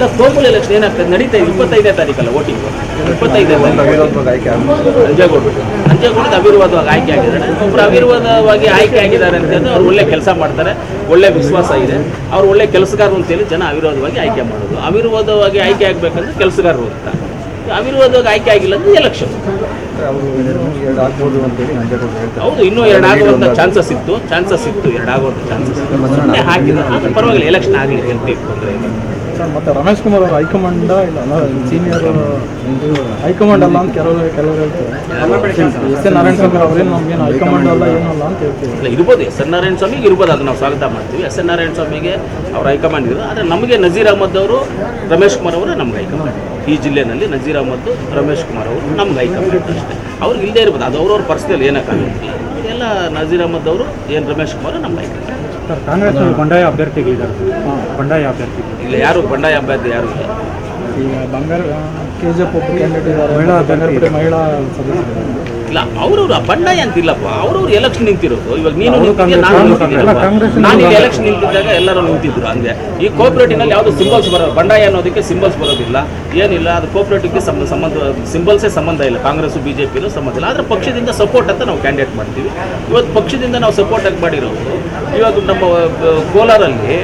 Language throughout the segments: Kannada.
ಸರ್ ತೋಪುಲ್ ಎಲೆಕ್ಷನ್ ಏನಾಗ್ತದೆ? ನಡೀತಾ ಇದೆ. ಇಪ್ಪತ್ತೈದನೇ ತಾರೀಕಲ್ಲ ವೋಟಿಂಗ್ ಇಪ್ಪತ್ತೈದನೇ ಆಗ್ಬೋದು ನಂಜೇಗೌಡರು ಅವಿರ್ವಾದವಾಗಿ ಆಯ್ಕೆ ಆಗಿದ್ದಾರೆ. ಒಬ್ಬರು ಅವಿರ್ವಾದವಾಗಿ ಆಯ್ಕೆ ಆಗಿದ್ದಾರೆ ಅಂತಂದ್ರೆ ಅವ್ರು ಒಳ್ಳೆ ಕೆಲಸ ಮಾಡ್ತಾರೆ. ಒಳ್ಳೆ ವಿಶ್ವಾಸ ಇದೆ. ಅವ್ರು ಒಳ್ಳೆ ಕೆಲಸಗಾರರು ಅಂತೇಳಿ ಜನ ಅವಿರೋಧವಾಗಿ ಆಯ್ಕೆ ಮಾಡೋದು. ಅವಿರೋಧವಾಗಿ ಆಯ್ಕೆ ಆಗಬೇಕಂದ್ರೆ ಕೆಲಸಗಾರರು ಅಂತ ಅವಿರೋಧವಾಗಿ ಆಯ್ಕೆ ಆಗಿಲ್ಲ ಅಂದ್ರೆ ಎಲೆಕ್ಷನ್ ಹೌದು ಇನ್ನೂ ಎರಡು ಆಗುವಂಥ ಚಾನ್ಸಸ್ ಇತ್ತು. ಚಾನ್ಸಸ್ ಇತ್ತು. ಎರಡು ಆಗುವಂಥ ಚಾನ್ಸಸ್ ಹಾಕಿದ್ರು ಪರವಾಗಿಲ್ಲ ಎಲೆಕ್ಷನ್ ಆಗಲಿ ಅಂತ ತೊಂದರೆ ಇಲ್ಲ ಮತ್ತೆ ರಮೇಶ್ ಕುಮಾರ್ ಅವರು ಹೈಕಮಾಂಡ್ ಇಲ್ಲ ಸೀನಿಯರ್ ಹೈಕಮಾಂಡ್ ಅಲ್ಲ ಅಂತ ಕೆಲವರು ಕೆಲವರು ಹೇಳ್ತಾರೆ. ಎಸ್ ಎನ್ ನಾರಾಯಣ ಸ್ವಾಮಿ ಅವ್ರೇನು ನಮ್ಗೆ ಹೈಕಮಾಂಡ್ ಅಲ್ಲ ಏನಲ್ಲ ಅಂತ ಹೇಳ್ತೀವಿ. ಇಲ್ಲ, ಇರ್ಬೋದು, ಎಸ್ ಎನ್ ನಾರಾಯಣ ಸ್ವಾಮಿಗೆ ಇರ್ಬೋದು ಅದು ನಾವು ಸ್ವಾಗತ ಮಾಡ್ತೀವಿ. ಎಸ್ ಎನ್ ನಾರಾಯಣ ಸ್ವಾಮಿಗೆ ಅವ್ರ ಹೈಕಮಾಂಡ್ ಇರೋದು. ಆದರೆ ನಮಗೆ ನಜೀರ್ ಅಹಮದ್ ಅವರು, ರಮೇಶ್ ಕುಮಾರ್ ಅವರು ನಮ್ಗೆ ಹೈಕಮಾಂಡ್. ಈ ಜಿಲ್ಲೆನಲ್ಲಿ ನಜೀರ್ ಅಹಮದ್, ರಮೇಶ್ ಕುಮಾರ್ ಅವರು ನಮ್ಗೆ ಹೈಕಮಾಂಡ್ ಅಷ್ಟೇ. ಅವ್ರಿಗೆ ಇಲ್ಲದೆ ಇರ್ಬೋದು, ಅದು ಅವ್ರವ್ರ ಪರ್ಸ್ನಲ್ ಏನಕ್ಕಾಗುತ್ತೆ ಎಲ್ಲ ನಜೀರ್ ಅಹಮದ್ ಅವರು, ಏನು ರಮೇಶ್ ಕುಮಾರ್ ನಮ್ಮ ಹೈಕಮಾಂಡ್. ಸರ್ ಕಾಂಗ್ರೆಸ್ ಬಂಡಾಯ ಅಭ್ಯರ್ಥಿಗಳಿದ್ದಾರೆ. ಬಂಡಾಯ ಅಭ್ಯರ್ಥಿ ಇಲ್ಲ ಯಾರು ಬಂಡಾಯ ಅಭ್ಯರ್ಥಿ ಯಾರು? ಇಲ್ಲ ಈಗ ಬಂಗಾರ ಕೆ ಜಿ ಎಫ್ ಒಬ್ಬರು ಕ್ಯಾಂಡಿಡೇಟ್ ಇದ್ದಾರೆ. ಮಹಿಳಾ ಬಂಗಾರಪೇಟೆ ಮಹಿಳಾ ಸದಸ್ಯರು. ಇಲ್ಲ ಅವ್ರವ್ರ ಬಂಡಾಯ ಅಂತಿಲ್ಲಪ್ಪ. ಅವ್ರವ್ರು ಎಲೆಕ್ಷನ್ ನಿಂತಿರೋದು. ಇವಾಗ ನೀನು ಅವರು ನಾನು ನಿಂತಿದ್ದೀನಪ್ಪ. ನಾನು ಇಲ್ಲಿ ಎಲೆಕ್ಷನ್ ನಿಂತಿದ್ದಾಗ ಎಲ್ಲರೂ ನಿಂತಿದ್ರು ಹಂಗೆ. ಈ ಕೋಪರೇಟಿವ್ನಲ್ಲಿ ಯಾವುದು ಸಿಂಬಲ್ಸ್ ಬರೋ ಬಂಡಾಯ ಅನ್ನೋದಕ್ಕೆ ಸಿಂಬಲ್ಸ್ ಬರೋದಿಲ್ಲ. ಏನಿಲ್ಲ ಅದು ಕೋಪರೇಟಿವ್ಗೆ ಸಂಬಂಧ ಸಂಬಂಧ ಸಿಂಬಲ್ಸೇ ಸಂಬಂಧ ಇಲ್ಲ. ಕಾಂಗ್ರೆಸ್ ಬಿ ಜೆ ಪಿನೂ ಸಂಬಂಧ ಇಲ್ಲ. ಆದರೆ ಪಕ್ಷದಿಂದ ಸಪೋರ್ಟ್ ಅಂತ ನಾವು ಕ್ಯಾಂಡಿಡೇಟ್ ಮಾಡ್ತೀವಿ. ಇವತ್ತು ಪಕ್ಷದಿಂದ ನಾವು ಸಪೋರ್ಟ್ ಆಗಿ ಮಾಡಿರೋದು? ಇವಾಗ ನಮ್ಮ ಆ, ಕೋಲಾರಲ್ಲಿ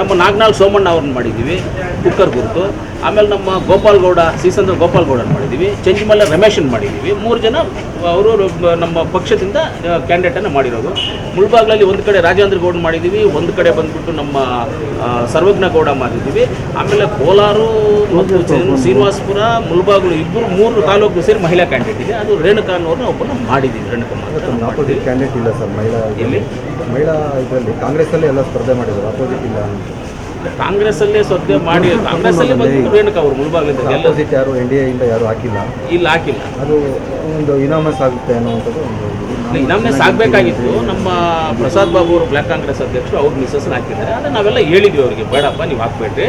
ನಮ್ಮ ನಾಗನಾಳ್ ಸೋಮಣ್ಣ ಅವ್ರನ್ನ ಮಾಡಿದ್ದೀವಿ, ಕುಕ್ಕರ್ ಗುರುತು. ಆಮೇಲೆ ನಮ್ಮ ಗೋಪಾಲ್ ಗೌಡ ಸೀಸಂದ್ರ ಗೋಪಾಲ್ ಗೌಡನ ಮಾಡಿದ್ದೀವಿ. ಚಂಚಿಮಲ್ಲ ರಮೇಶನ್ ಮಾಡಿದ್ದೀವಿ. ಮೂರು ಜನ, ಅವರು ನಮ್ಮ ಪಕ್ಷದಿಂದ ಕ್ಯಾಂಡಿಡೇಟನ್ನು ಮಾಡಿರೋದು. ಮುಳ್ಬಾಗ್ಲಲ್ಲಿ ಒಂದು ಕಡೆ ರಾಜೇಂದ್ರ ಗೌಡ ಮಾಡಿದ್ದೀವಿ, ಒಂದು ಕಡೆ ಬಂದ್ಬಿಟ್ಟು ನಮ್ಮ ಸರ್ವಜ್ಞ ಗೌಡ ಮಾಡಿದ್ದೀವಿ. ಆಮೇಲೆ ಕೋಲಾರು ಶ್ರೀನಿವಾಸಪುರ ಮುಲ್ಬಾಗ್ಲು ಇಬ್ಬರು ಮೂರು ತಾಲೂಕು ಸೇರಿ ಮಹಿಳಾ ಕ್ಯಾಂಡಿಡೇಟ್ ಇದೆ. ಅದು ರೇಣುಕಾ ಅನ್ನೋರ್ನ ಒಬ್ಬನ ಮಾಡಿದ್ದೀವಿ ರೇಣುಕಮ್ಮ ಕ್ಯಾಂಡಿಡೇಟ್ ಇಲ್ಲ ಸರ್ ಮಹಿಳಾ ಇಲ್ಲಿ ಮಹಿಳಾ ಇದರಲ್ಲಿ ಕಾಂಗ್ರೆಸ್ಸಲ್ಲಿ ಎಲ್ಲ ಸ್ಪರ್ಧೆ ಮಾಡಿದ್ರು ಅಪೋಸಿಟ್ ಇಲ್ಲ ಅಂತ. ಕಾಂಗ್ರೆಸ್ಸಲ್ಲೇ ಸದ್ಯ ಮಾಡಿ ಕಾಂಗ್ರೆಸ್ಸಲ್ಲಿ ಬಂದು ರೇಣುಕಾ ಅವರು ಮುಳ್ಬಾಗ್ಲಿಂದ ಎಲ್ಲ ಅಪೋಸಿಟ್ ಯಾರು ಎನ್ ಡಿ ಎಯಿಂದ ಯಾರು ಹಾಕಿಲ್ಲ. ಇಲ್ಲಿ ಹಾಕಿಲ್ಲ. ಅದು ಒಂದು ಇನಾಮಸ್ ಆಗುತ್ತೆ ಅನ್ನುವಂಥದ್ದು ಒಂದು ಇದು. ಆಗಬೇಕಾಗಿತ್ತು. ನಮ್ಮ ಪ್ರಸಾದ್ ಬಾಬು ಅವರು ಬ್ಲ್ಯಾಕ್ ಕಾಂಗ್ರೆಸ್ ಅಧ್ಯಕ್ಷರು ಅವ್ರ ಮಿಸಸ್ನ ಹಾಕಿದ್ದಾರೆ. ಆದರೆ ನಾವೆಲ್ಲ ಹೇಳಿದ್ವಿ ಅವರಿಗೆ. ಬೇಡಪ್ಪ ನೀವು ಹಾಕ್ಬೇಡ್ರಿ.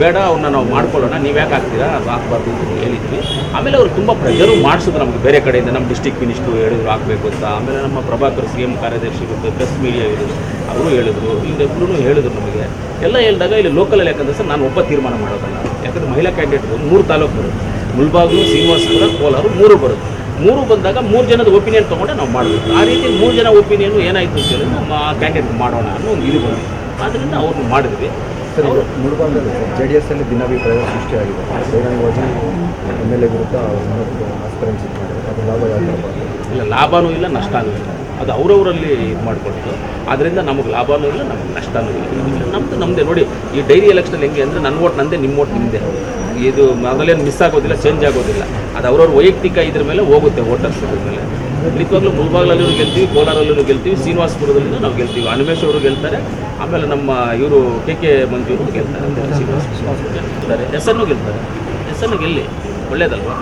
ಬೇಡ ಅವ್ರನ್ನ ನಾವು ಮಾಡ್ಕೊಳ್ಳೋಣ. ನೀವು ಯಾಕೆ ಹಾಕ್ತೀರಾ? ಅದು ಹಾಕ್ಬಾರ್ದು ಅಂತ ಹೇಳಿದ್ವಿ. ಆಮೇಲೆ ಅವರು ತುಂಬ ಪ್ರೆಷರು ಮಾಡಿಸಿದ್ರು ನಮಗೆ ಬೇರೆ ಕಡೆಯಿಂದ. ನಮ್ಮ ಡಿಸ್ಟಿಕ್ ಮಿನಿಸ್ಟ್ರು ಹೇಳಿದ್ರು ಹಾಕಬೇಕು ಅಂತ. ಆಮೇಲೆ ನಮ್ಮ ಪ್ರಭಾಕರ್ ಸಿ ಎಂ ಕಾರ್ಯದರ್ಶಿ ಇರುತ್ತೆ ಪ್ರೆಸ್ ಮೀಡಿಯಾ ಇರೋದು ಅವರು ಹೇಳಿದ್ರು. ಇವರೆಲ್ಲರೂ ಹೇಳಿದ್ರು ನಮಗೆ. ಎಲ್ಲ ಹೇಳಿದಾಗ ಇಲ್ಲಿ ಲೋಕಲಲ್ಲಿ ಯಾಕಂದ್ರೆ ಸರ್ ನಾನು ಒಬ್ಬ ತೀರ್ಮಾನ ಮಾಡೋದಲ್ಲ. ಯಾಕಂದ್ರೆ ಮಹಿಳಾ ಕ್ಯಾಂಡಿಡೇಟ್ಗಳು ಮೂರು ತಾಲೂಕು ಬರುತ್ತೆ. ಮುಳ್ಬಾಗ್ಲು ಶ್ರೀನಿವಾಸಪುರ ಕೋಲಾರ ಮೂರು ಬರುತ್ತೆ. ಮೂರು ಬಂದಾಗ ಮೂರು ಜನದ ಒಪಿನಿಯನ್ ತೊಗೊಂಡೆ ನಾವು ಮಾಡಬೇಕು. ಆ ರೀತಿ ಮೂರು ಜನ ಒಪಿನಿಯನ್ ಏನಾಯಿತು ಅಂತ ಹೇಳಿದ್ರೆ ನಮ್ಮ ಕ್ಯಾಂಡಿಡೇಟ್ ಮಾಡೋಣ ಅನ್ನೋ ಒಂದು ಇದು ಬಂದಿದೆ. ಆದ್ದರಿಂದ ಅವ್ರನ್ನ ಮಾಡಿದ್ವಿ. ಸರ್ ಅವರು ಮುಳುಬಾಗದಲ್ಲಿ ಜೆ ಡಿ ಎಸ್ ಅಲ್ಲಿ ಭಿನ್ನಾಭಿಪ್ರಾಯ ಸೃಷ್ಟಿಯಾಗಿದೆ. ಎಂ ಎಲ್ ಎ ವಿರುದ್ಧ ಆಸ್ಪರೆನ್ಸ್ ಇದು ಅದು ಲಾಭ ಯಾವ ಇಲ್ಲ ಲಾಭನೂ ಇಲ್ಲ ನಷ್ಟ ಇಲ್ಲ. ಅದು ಅವರವರಲ್ಲಿ ಇದು ಮಾಡಿಕೊಡ್ತು ಅದರಿಂದ ನಮಗೆ ಲಾಭನೂ ಇಲ್ಲ, ನಮಗೆ ನಷ್ಟನೂ ಇಲ್ಲ. ನಮ್ಮದು ನಮ್ಮದೇ ನೋಡಿ, ಈ ಡೈರಿ ಎಲೆಕ್ಷನಲ್ಲಿ ಹೆಂಗೆ ಅಂದರೆ ನನ್ನ ಓಟ್ ನಂದೇ ನಿಮ್ಮ ಓಟ್ ನಿಮ್ಮದೇ ಇದು ಮೊದಲೇನು ಮಿಸ್ ಆಗೋದಿಲ್ಲ ಚೇಂಜ್ ಆಗೋದಿಲ್ಲ. ಅದು ಅವ್ರವ್ರ ವೈಯಕ್ತಿಕ ಇದ್ರ ಮೇಲೆ ಹೋಗುತ್ತೆ ವೋಟರ್ಸ್ ಇದ್ರ ಮೇಲೆ. ಖಂಡಿತವಾಗ್ಲೂ ಮುಳ್ಬಾಗ್ಲಲ್ಲೂ ಗೆಲ್ತೀವಿ ಕೋಲಾರಲ್ಲೂ ಗೆಲ್ತೀವಿ ಶ್ರೀನಿವಾಸಪುರದಲ್ಲಿ ನಾವು ಗೆಲ್ತೀವಿ. ಅನಿಮೇಶ್ ಅವರು ಗೆಲ್ತಾರೆ, ಆಮೇಲೆ ನಮ್ಮ ಇವರು ಕೆ ಕೆ ಮಂಜೂರು ಗೆಲ್ತಾರೆ. ಶ್ರೀನಿವಾಸ ಗೆಲ್ತಾರೆ. ಎಸ್ ಎನ್ನು ಗೆಲ್ತಾರೆ. ಎಸ್ ಎನ್ನು ಗೆಲ್ಲಿ. ಒಳ್ಳೇದಲ್ವಾ?